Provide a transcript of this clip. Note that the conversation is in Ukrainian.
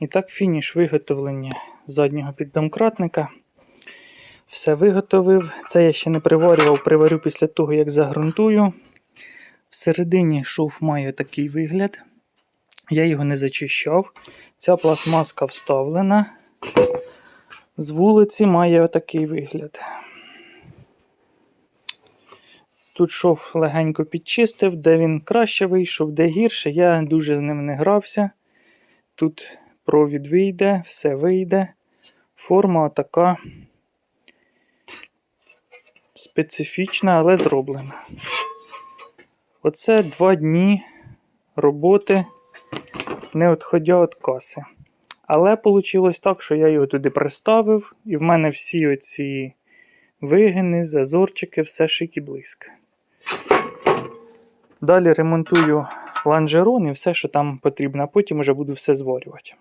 І так, фініш виготовлення заднього піддомкратника. Все виготовив. Це я ще не приварював, приварю після того, як загрунтую. Всередині шов має такий вигляд. Я його не зачищав. Ця пластмаска вставлена. З вулиці має отакий вигляд. Тут шов легенько підчистив, де він краще вийшов, де гірше. Я дуже з ним не грався. Тут провід вийде, все вийде. Форма така специфічна, але зроблена. Оце два дні роботи, не відходя від каси. Але вийшло так, що я його туди приставив, і в мене всі оці вигини, зазорчики, все шик і блиск. Далі ремонтую ланжерон і все, що там потрібно, а потім вже буду все зварювати.